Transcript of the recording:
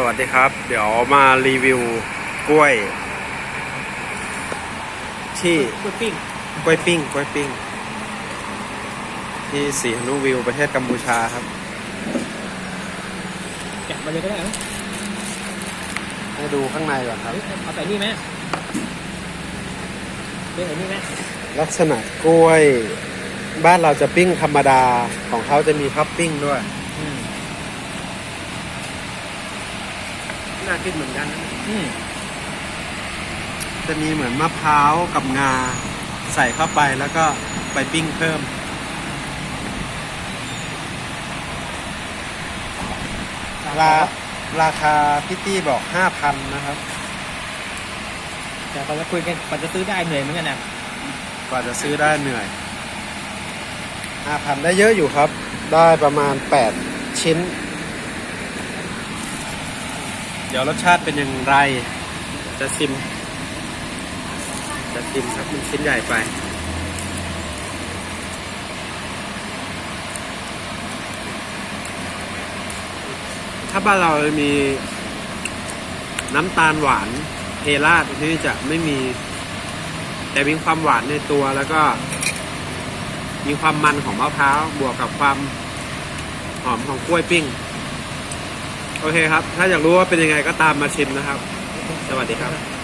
สวัสดีครับ เดี๋ยวมารีวิวกล้วย ที่กล้วยปิ้งกล้วยปิ้งกล้วยปิ้ง ที่สีหนุวิวประเทศกัมพูชาครับแกะมาเลยก็ได้นะให้ดูข้างในก่อนครับเฮ้ยเอาใส่นี่ไหมเฮ้ยใส่นี่ไหมลักษณะกล้วย บ้านเราจะปิ้งธรรมดาของเขาจะมีท็อปปิ้งด้วย อืม น่ากินเหมือนกันนะอืมจะมีเหมือนมะพร้าวกับงา ใส่เข้าไปแล้วก็ไปปิ้งเพิ่ม ราราคาพี่ตี้บอกห้าพันนะครับ แต่พอจะคุยกันพอจะซื้อได้เหนื่อยเหมือนกันนะกว่าจะซื้อได้เหนื่อยห้าพันได้เยอะอยู่ครับ ได้ประมาณแปดชิ้น เดี๋ยวรสชาติเป็นอย่างไร จะชิม จะชิมครับมันชิ้นใหญ่ไป ถ้าบ้านเรามีน้ำตาลหวานเทราดที่จะไม่มี แต่มีความหวานในตัวแล้วก็ มีความมันของมะพร้าวบวกกับความหอมของกล้วยปิ้ง โอเคครับ ถ้าอยากรู้ว่าเป็นยังไงก็ตามมาชิมนะครับ สวัสดีครับ